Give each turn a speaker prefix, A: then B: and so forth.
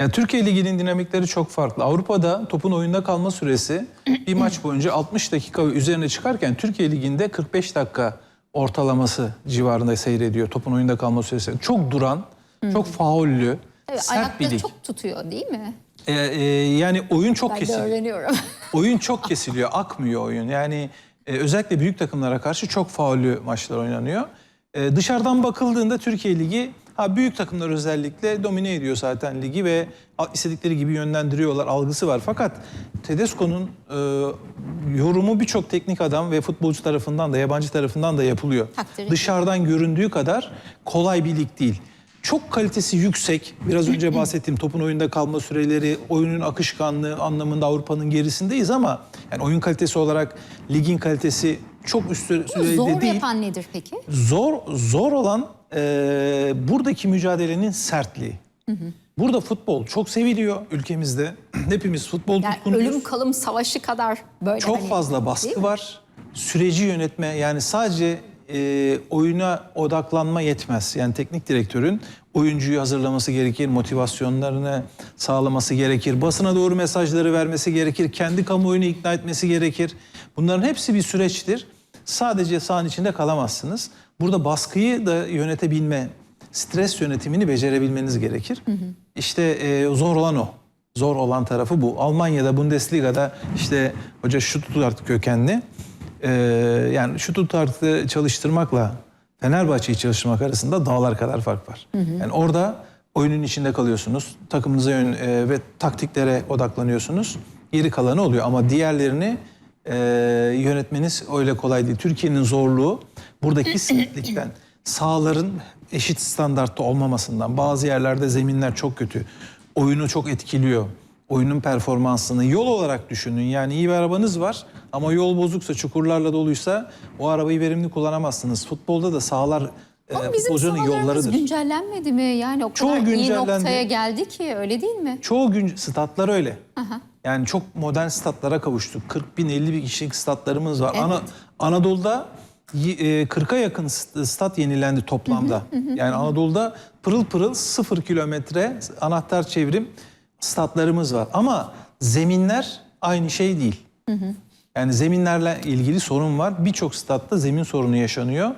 A: Yani Türkiye Ligi'nin dinamikleri çok farklı. Avrupa'da topun oyunda kalma süresi bir maç boyunca 60 dakika ve üzerine çıkarken Türkiye Ligi'nde 45 dakika ortalaması civarında seyrediyor topun oyunda kalma süresi. Çok duran, çok faullü,
B: Evet,
A: sert bir
B: ayakta
A: lig.
B: çok tutuyor değil mi?
A: Ee, e, yani oyun çok
B: Ben de
A: kesiliyor.
B: öğreniyorum.
A: Oyun çok kesiliyor, akmıyor oyun. Yani e, özellikle büyük takımlara karşı çok faullü maçlar oynanıyor. E, dışarıdan bakıldığında Türkiye Ligi ha büyük takımlar özellikle domine ediyor zaten ligi ve istedikleri gibi yönlendiriyorlar algısı var. Fakat Tedesco'nun e, yorumu birçok teknik adam ve futbolcu tarafından da yabancı tarafından da yapılıyor.
B: Takdiri.
A: Dışarıdan göründüğü kadar kolay bir lig değil. Çok kalitesi yüksek. Biraz önce bahsettiğim topun oyunda kalma süreleri, oyunun akışkanlığı anlamında Avrupa'nın gerisindeyiz ama yani oyun kalitesi olarak ligin kalitesi çok üst düzeyde
B: Zor
A: değil.
B: yapan nedir peki?
A: Zor zor olan e, buradaki mücadelenin sertliği. Burada futbol çok seviliyor ülkemizde. Hepimiz futbol
B: Yani
A: tutkunuyuz.
B: ölüm kalım savaşı kadar böyle
A: Çok
B: hani,
A: fazla baskı var. Süreci yönetme yani sadece e, oyuna odaklanma yetmez. Yani teknik direktörün oyuncuyu hazırlaması gerekir, motivasyonlarını sağlaması gerekir, basına doğru mesajları vermesi gerekir, kendi kamuoyunu ikna etmesi gerekir. Bunların hepsi bir süreçtir. Sadece sahanın içinde kalamazsınız. Burada baskıyı da yönetebilme, stres yönetimini becerebilmeniz gerekir. İşte e, zor olan o. Zor olan tarafı bu. Almanya'da Bundesliga'da işte hoca Stuttgart kökenli. Ee, yani Stuttgart'ı çalıştırmakla Fenerbahçe'yi çalıştırmak arasında dağlar kadar fark var. Yani orada oyunun içinde kalıyorsunuz. Takımınıza yön, e, ve taktiklere odaklanıyorsunuz. Geri kalanı oluyor ama diğerlerini e, yönetmeniz öyle kolay değil. Türkiye'nin zorluğu buradaki sinirlikten, sahaların eşit standartta olmamasından, bazı yerlerde zeminler çok kötü, oyunu çok etkiliyor. Oyunun performansını yol olarak düşünün. Yani iyi bir arabanız var ama yol bozuksa, çukurlarla doluysa o arabayı verimli kullanamazsınız. Futbolda da sahalar e,
B: Ama bizim
A: futbolcunun yollarıdır.
B: güncellenmedi mi? Yani o
A: Çoğu
B: kadar iyi noktaya geldi ki öyle değil mi?
A: Çoğu gün statlar öyle. Yani çok modern statlara kavuştuk. 40 bin 50 bin kişilik statlarımız var. Ana, Anadolu'da y- e, 40'a yakın st- stat yenilendi toplamda. Yani Anadolu'da pırıl pırıl sıfır kilometre anahtar çevrim statlarımız var. Ama zeminler aynı şey değil. Yani zeminlerle ilgili sorun var. Birçok statta zemin sorunu yaşanıyor.